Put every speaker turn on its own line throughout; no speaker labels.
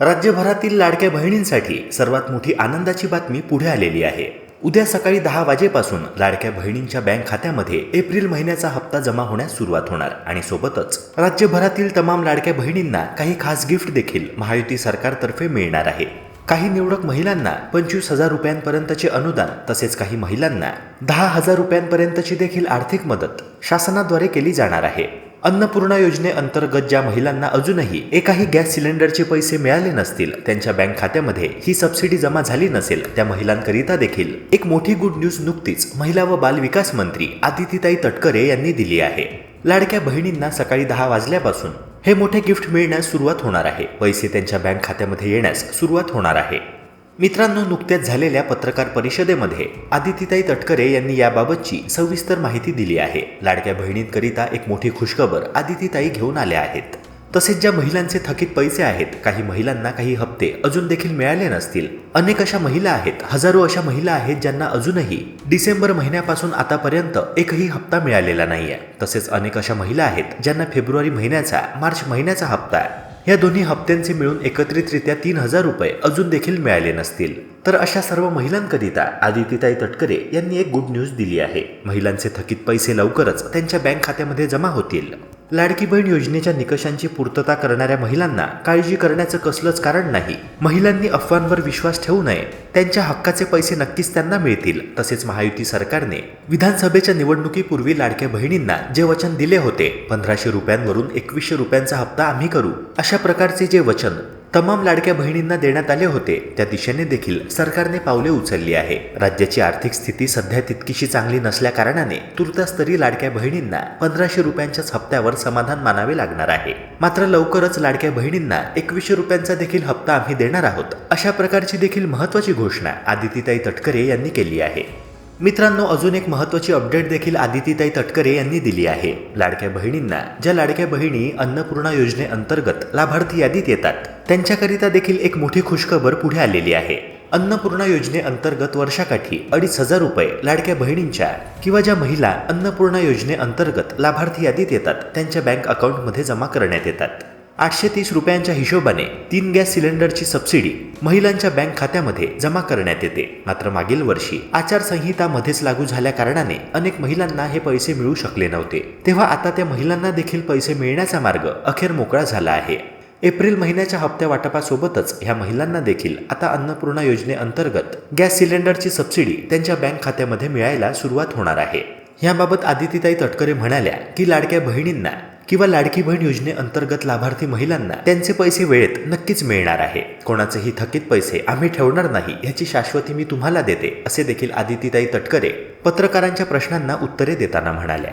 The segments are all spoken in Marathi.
राज्यभरातील लाडक्या बहिणींसाठी सर्वात मोठी आनंदाची बातमी पुढे आलेली आहे. उद्या सकाळी दहा वाजेपासून लाडक्या बहिणींच्या बँक खात्यामध्ये एप्रिल महिन्याचा हप्ता जमा होण्यास सुरुवात होणार आणि सोबतच राज्यभरातील तमाम लाडक्या बहिणींना काही खास गिफ्ट देखील महायुती सरकारतर्फे मिळणार आहे. काही निवडक महिलांना पंचवीस हजार रुपयांपर्यंतचे अनुदान तसेच काही महिलांना दहा हजार रुपयांपर्यंतची देखील आर्थिक मदत शासनाद्वारे केली जाणार आहे. अन्नपूर्णा योजनेअंतर्गत ज्या महिलांना अजूनही एकाही गॅस सिलेंडरचे पैसे मिळाले नसतील त्यांच्या बँक खात्यामध्ये ही सबसिडी जमा झाली नसेल त्या महिलांकरिता देखील. एक मोठी गुड न्यूज नुकतीच महिला व बाल विकास मंत्री आदितीताई तटकरे यांनी दिली आहे. लाडक्या बहिणींना सकाळी दहा वाजल्यापासून हे मोठे गिफ्ट मिळण्यास सुरुवात होणार आहे. पैसे त्यांच्या बँक खात्यामध्ये येण्यास सुरुवात होणार आहे. मित्रांनो नुकत्याच झालेल्या पत्रकार परिषदेमध्ये आदितीताई तटकरे यांनी याबाबतची सविस्तर माहिती दिली आहे. लाडक्या बहिणींकरिता एक मोठी खुशखबर आदितीताई घेऊन आल्या आहेत. तसेच ज्या महिलांचे थकीत पैसे आहेत काही महिलांना काही हप्ते अजून देखील मिळाले नसतील. अनेक अशा महिला आहेत हजारो अशा महिला आहेत ज्यांना अजूनही डिसेंबर महिन्यापासून आतापर्यंत एकही हप्ता मिळालेला नाहीये. तसेच अनेक अशा महिला आहेत ज्यांना फेब्रुवारी महिन्याचा मार्च महिन्याचा हप्ता या दोन्ही हप्त्यांचे मिळून एकत्रितरित्या तीन हजार रुपये अजून देखील मिळाले नसतील. तर अशा सर्व महिलांकरिता आदितीताई तटकरे यांनी एक गुड न्यूज दिली आहे. महिलांचे थकीत पैसे लवकरच त्यांच्या बँक खात्यामध्ये जमा होतील. लाडकी बहीण योजनेच्या निकषांची पूर्तता करणाऱ्या महिलांना काळजी करण्याचं कसलंच कारण नाही. महिलांनी अफवांवर विश्वास ठेवू नये. त्यांच्या हक्काचे पैसे नक्कीच त्यांना मिळतील. तसेच महायुती सरकारने विधानसभेच्या निवडणुकीपूर्वी लाडक्या बहिणींना जे वचन दिले होते पंधराशे रुपयांवरून एकवीसशे रुपयांचा हप्ता आम्ही करू. अशा प्रकारचे जे वचन तमाम लाडक्या बहिणींना देण्यात आले होते. त्या दिशेने देखील सरकारने पावले उचलली आहे. राज्याची आर्थिक स्थिती सध्या तितकीशी चांगली नसल्याकारणाने तुर्तास तरी लाडक्या बहिणींना पंधराशे रुपयांच्याच हप्त्यावर समाधान मानावे लागणार आहे. मात्र लवकरच लाडक्या बहिणींना एकवीसशे रुपयांचा देखील हप्ता आम्ही देणार आहोत. अशा प्रकारची देखील महत्वाची घोषणा आदितीताई तटकरे यांनी केली आहे. मित्रांनो अजून एक महत्वाची अपडेट देखील आदितीताई तटकरे यांनी दिली आहे. लाडक्या बहिणींना ज्या लाडक्या बहिणी अन्नपूर्णा योजनेअंतर्गत लाभार्थी यादीत येतात त्यांच्याकरिता देखील एक मोठी खुशखबर पुढे आलेली आहे. अन्नपूर्णा योजनेअंतर्गत वर्षाकाठी अडीच हजार रुपये लाडक्या बहिणींच्या किंवा ज्या महिला अन्नपूर्णा योजनेअंतर्गत लाभार्थी यादीत येतात त्यांच्या बँक अकाउंटमध्ये जमा करण्यात येतात. आठशे तीस रुपयांच्या हिशोबाने तीन गॅस सिलेंडरची सबसिडी महिलांच्या बँक खात्यामध्ये जमा करण्यात येते. मात्र मागील वर्षी आचारसंहिता मध्येच लागू झाल्या कारणाने अनेक महिलांना हे पैसे मिळू शकले नव्हते. तेव्हा आता त्या महिलांना देखील पैसे मिळण्याचा मार्ग अखेर मोकळा झाला आहे. एप्रिल महिन्याच्या हप्त्या वाटपासोबतच ह्या महिलांना देखील आता अन्नपूर्णा योजनेअंतर्गत गॅस सिलेंडरची सबसिडी त्यांच्या बँक खात्यामध्ये मिळायला सुरुवात होणार आहे. याबाबत आदितीताई तटकरे म्हणाल्या की लाडक्या बहिणींना किंवा लाडकी बहीण योजनेअंतर्गत लाभार्थी महिलांना त्यांचे पैसे वेळेत नक्कीच मिळणार आहे. कोणाचेही थकीत पैसे आम्ही ठेवणार नाही याची शाश्वती मी तुम्हाला देते असे देखील आदितीताई तटकरे पत्रकारांच्या प्रश्नांना उत्तरे देताना म्हणाल्या.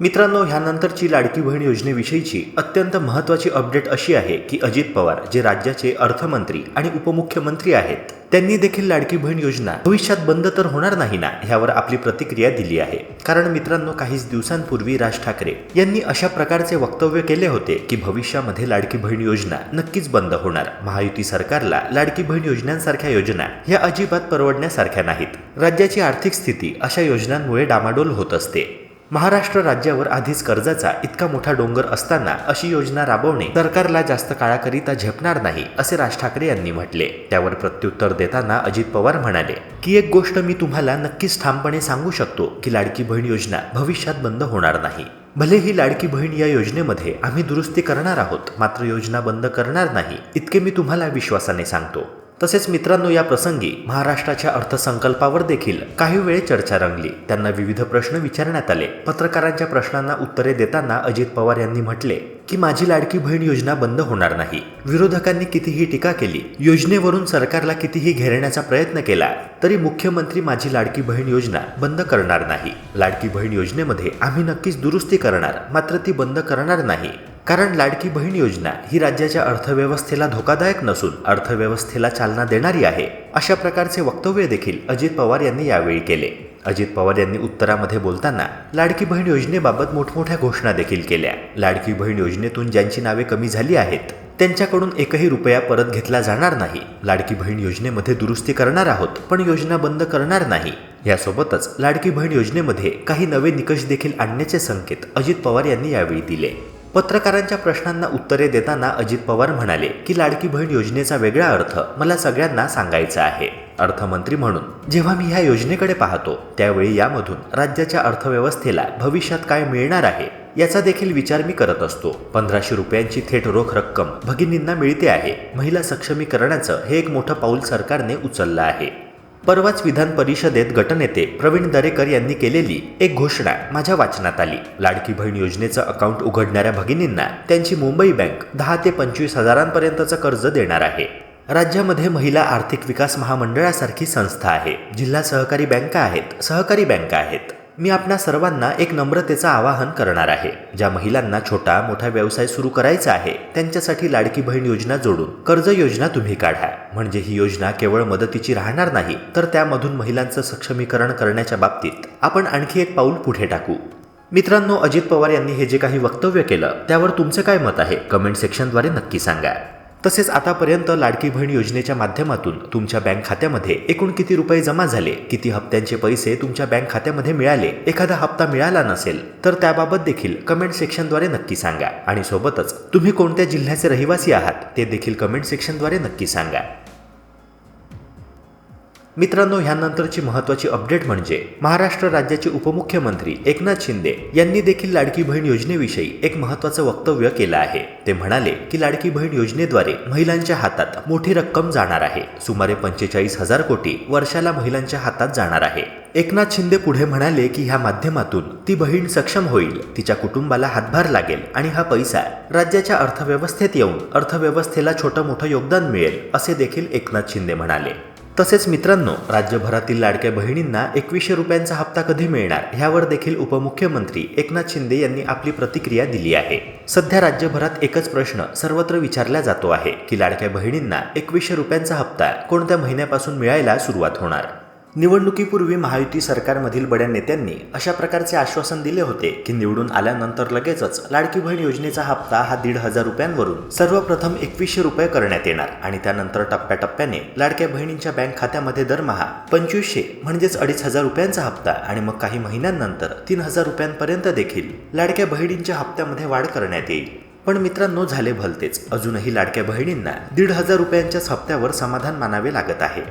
मित्रांनो ह्यानंतरची लाडकी बहीण योजनेविषयीची अत्यंत महत्त्वाची अपडेट अशी आहे की अजित पवार जे राज्याचे अर्थमंत्री आणि उपमुख्यमंत्री आहेत त्यांनी देखील लाडकी बहीण योजना भविष्यात बंद तर होणार नाही ना ह्यावर आपली प्रतिक्रिया दिली आहे. कारण मित्रांनो काहीच दिवसांपूर्वी राज ठाकरे यांनी अशा प्रकारचे वक्तव्य केले होते की भविष्यामध्ये लाडकी बहीण योजना नक्कीच बंद होणार. महायुती सरकारला लाडकी बहीण योजनांसारख्या योजना ह्या अजिबात परवडण्यासारख्या नाहीत. राज्याची आर्थिक स्थिती अशा योजनांमुळे डामाडोल होत असते. महाराष्ट्र राज्यावर आधीच कर्जाचा इतका मोठा डोंगर असताना अशी योजना राबवणे सरकारला जास्त काळाकरिता झेपणार नाही असे राज ठाकरे यांनी म्हटले. त्यावर प्रत्युत्तर देताना अजित पवार म्हणाले की एक गोष्ट मी तुम्हाला नक्कीच ठामपणे सांगू शकतो की लाडकी बहीण योजना भविष्यात बंद होणार नाही. भले ही लाडकी बहीण या योजनेमध्ये आम्ही दुरुस्ती करणार आहोत मात्र योजना बंद करणार नाही इतके मी तुम्हाला विश्वासाने सांगतो. तसेच मित्रांनो या प्रसंगी महाराष्ट्राच्या अर्थसंकल्पावर देखील काही वेळ चर्चा रंगली. त्यांना विविध प्रश्न विचारण्यात आले. पत्रकारांच्या प्रश्नांना उत्तरे देताना अजित पवार यांनी म्हटले की माझी लाडकी बहीण योजना बंद होणार नाही. विरोधकांनी कितीही टीका केली योजनेवरून सरकारला कितीही घेरण्याचा प्रयत्न केला तरी मुख्यमंत्री माझी लाडकी बहीण योजना बंद करणार नाही. लाडकी बहीण योजनेमध्ये आम्ही नक्कीच दुरुस्ती करणार मात्र ती बंद करणार नाही. कारण लाडकी बहीण योजना ही राज्याच्या अर्थव्यवस्थेला धोकादायक नसून अर्थव्यवस्थेला चालना देणारी आहे. अशा प्रकारचे वक्तव्य देखील अजित पवार यांनी यावेळी केले. अजित पवार यांनी उत्तरामध्ये बोलताना लाडकी बहीण योजनेबाबत मोठमोठ्या घोषणा देखील केल्या. लाडकी बहीण योजनेतून ज्यांची नावे कमी झाली आहेत त्यांच्याकडून एकही रुपया परत घेतला जाणार नाही. लाडकी बहीण योजनेमध्ये दुरुस्ती करणार आहोत पण योजना बंद करणार नाही. यासोबतच लाडकी बहीण योजनेमध्ये काही नवे निकष देखील आणण्याचे संकेत अजित पवार यांनी यावेळी दिले. पत्रकारांच्या प्रश्नांना उत्तरे देताना अजित पवार म्हणाले की लाडकी बहीण योजनेचा वेगळा अर्थ मला सगळ्यांना सांगायचा आहे. अर्थमंत्री म्हणून जेव्हा मी ह्या योजनेकडे पाहतो त्यावेळी यामधून राज्याच्या अर्थव्यवस्थेला भविष्यात काय मिळणार आहे याचा देखील विचार मी करत असतो. पंधराशे रुपयांची थेट रोख रक्कम भगिनींना मिळते आहे. महिला सक्षमीकरणाचं हे एक मोठं पाऊल सरकारने उचललं आहे. परवाच विधान परिषदेत गटनेते प्रवीण दरेकर यांनी केलेली एक घोषणा माझ्या वाचनात आली. लाडकी बहीण योजनेचं अकाउंट उघडणाऱ्या भगिनींना त्यांची मुंबई बँक दहा ते पंचवीस हजारांपर्यंतचं कर्ज देणार आहे. राज्यामध्ये महिला आर्थिक विकास महामंडळासारखी संस्था आहे. जिल्हा सहकारी बँका आहेत. सहकारी बँका आहेत. मी आपणा सर्वांना एक नम्रतेचं आवाहन करणार आहे. ज्या महिलांना छोटा मोठा व्यवसाय सुरू करायचा आहे त्यांच्यासाठी लाडकी बहीण योजना जोडून कर्ज योजना तुम्ही काढा. म्हणजे ही योजना केवळ मदतीची राहणार नाही तर त्यामधून महिलांचं सक्षमीकरण करण्याच्या बाबतीत आपण आणखी एक पाऊल पुढे टाकू. मित्रांनो अजित पवार यांनी हे जे काही वक्तव्य केलं त्यावर तुमचं काय मत आहे? कमेंट सेक्शनद्वारे नक्की सांगा. तसेच आतापर्यंत लाडकी बहीण योजनेच्या माध्यमातून तुमच्या बँक खात्यामध्ये एकूण किती रुपये जमा झाले किती हप्त्यांचे पैसे तुमच्या बँक खात्यामध्ये मिळाले एखादा हप्ता मिळाला नसेल तर त्याबाबत देखील कमेंट सेक्शनद्वारे नक्की सांगा. आणि सोबतच तुम्ही कोणत्या जिल्ह्याचे रहिवासी आहात ते देखील कमेंट सेक्शनद्वारे नक्की सांगा. मित्रांनो ह्यानंतरची महत्वाची अपडेट म्हणजे महाराष्ट्र राज्याचे उपमुख्यमंत्री एकनाथ शिंदे यांनी देखील लाडकी बहीण योजनेविषयी एक महत्वाचं वक्तव्य केलं आहे. ते म्हणाले की लाडकी बहीण योजनेद्वारे महिलांच्या हातात मोठी रक्कम जाणार आहे. सुमारे पंचेचाळीस हजार कोटी वर्षाला महिलांच्या हातात जाणार आहे. एकनाथ शिंदे पुढे म्हणाले की ह्या माध्यमातून ती बहीण सक्षम होईल तिच्या कुटुंबाला हातभार लागेल आणि हा पैसा राज्याच्या अर्थव्यवस्थेत येऊन अर्थव्यवस्थेला छोटं मोठं योगदान मिळेल असे देखील एकनाथ शिंदे म्हणाले. तसेच मित्रांनो राज्यभरातील लाडक्या बहिणींना एकवीसशे रुपयांचा हप्ता कधी मिळणार? ह्यावर देखील उपमुख्यमंत्री एकनाथ शिंदे यांनी आपली प्रतिक्रिया दिली आहे. सध्या राज्यभरात एकच प्रश्न सर्वत्र विचारला जातो आहे की लाडक्या बहिणींना एकवीसशे रुपयांचा हप्ता कोणत्या महिन्यापासून मिळायला सुरुवात होणार? निवडणुकीपूर्वी महायुती सरकारमधील बड्या नेत्यांनी अशा प्रकारचे आश्वासन दिले होते की निवडून आल्यानंतर लगेचच लाडकी बहीण योजनेचा हप्ता हा दीड हजार रुपयांवरून सर्वप्रथम एकवीसशे रुपये करण्यात येणार आणि त्यानंतर टप्प्याटप्प्याने लाडक्या बहिणींच्या बँक खात्यामध्ये दरमहा पंचवीसशे म्हणजेच अडीच हजार रुपयांचा हप्ता आणि मग काही महिन्यांनंतर तीन हजार रुपयांपर्यंत देखील लाडक्या बहिणींच्या हप्त्यामध्ये वाढ करण्यात येईल. पण मित्रांनो झाले भलतेच. अजूनही लाडक्या बहिणींना दीड हजार रुपयांच्याच हप्त्यावर समाधान मानावे लागत आहे.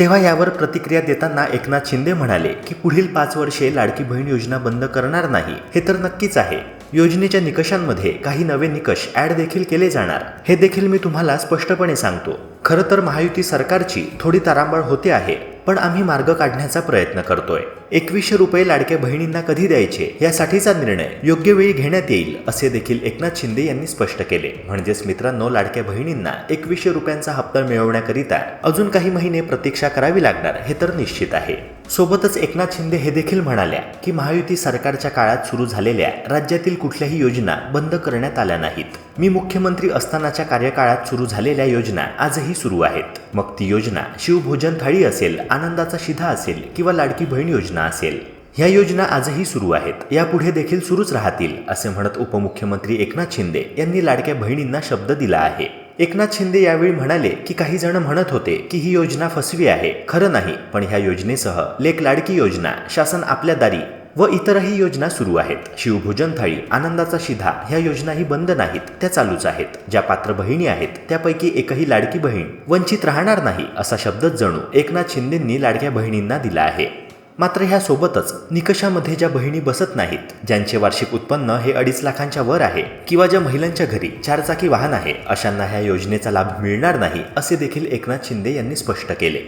तेव्हा यावर प्रतिक्रिया देताना एकनाथ शिंदे म्हणाले की पुढील पाच वर्षे लाडकी बहीण योजना बंद करणार नाही. हे तर नक्कीच आहे. योजनेच्या निकषांमध्ये काही नवे निकष ऍड देखील केले जाणार. हे देखील मी तुम्हाला स्पष्टपणे सांगतो. खरं तर महायुती सरकारची थोडी तारांबळ होते आहे पण आम्ही मार्ग काढण्याचा प्रयत्न करतोय. एकवीसशे रुपये लाडक्या बहिणींना कधी द्यायचे यासाठीचा निर्णय योग्य वेळी घेण्यात येईल असे देखील एकनाथ शिंदे यांनी स्पष्ट केले. म्हणजेच मित्रांनो लाडक्या बहिणींना एकवीसशे रुपयांचा हप्ता मिळवण्याकरिता अजून काही महिने प्रतीक्षा करावी लागणार हे तर निश्चित आहे. सोबतच एकनाथ शिंदे हे देखील म्हणाल्या की महायुती सरकारच्या काळात सुरू झालेल्या राज्यातील कुठल्याही योजना बंद करण्यात आल्या नाहीत. मी मुख्यमंत्री असतानाच्या कार्यकाळात सुरू झालेल्या योजना आजही सुरू आहेत. मग ती योजना शिवभोजन थाळी असेल आनंदाचा शिधा असेल किंवा लाडकी बहीण योजना असेल ह्या योजना आजही सुरू आहेत. यापुढे देखील सुरूच राहतील असे म्हणत उपमुख्यमंत्री एकनाथ शिंदे यांनी लाडक्या बहिणींना शब्द दिला आहे. एकनाथ शिंदे यावेळी म्हणाले की काही जण म्हणत होते की ही योजना फसवी आहे. खरं नाही पण ह्या योजनेसह लेख लाडकी योजना शासन आपल्या दारी व इतरही योजना सुरू आहेत. शिवभोजन थाळी आनंदाचा शिधा ह्या योजनाही बंद नाहीत त्या चालूच आहेत. ज्या पात्र बहिणी आहेत त्यापैकी एकही लाडकी बहीण वंचित राहणार नाही असा शब्दच जणू एकनाथ शिंदेंनी लाडक्या बहिणींना दिला आहे. मात्र ह्यासोबतच निकषामध्ये ज्या बहिणी बसत नाहीत ज्यांचे वार्षिक उत्पन्न हे अडीच लाखांच्या वर आहे किंवा ज्या महिलांच्या घरी चारचाकी वाहन आहे अशांना ह्या योजनेचा लाभ मिळणार नाही असे देखील एकनाथ शिंदे यांनी स्पष्ट केले.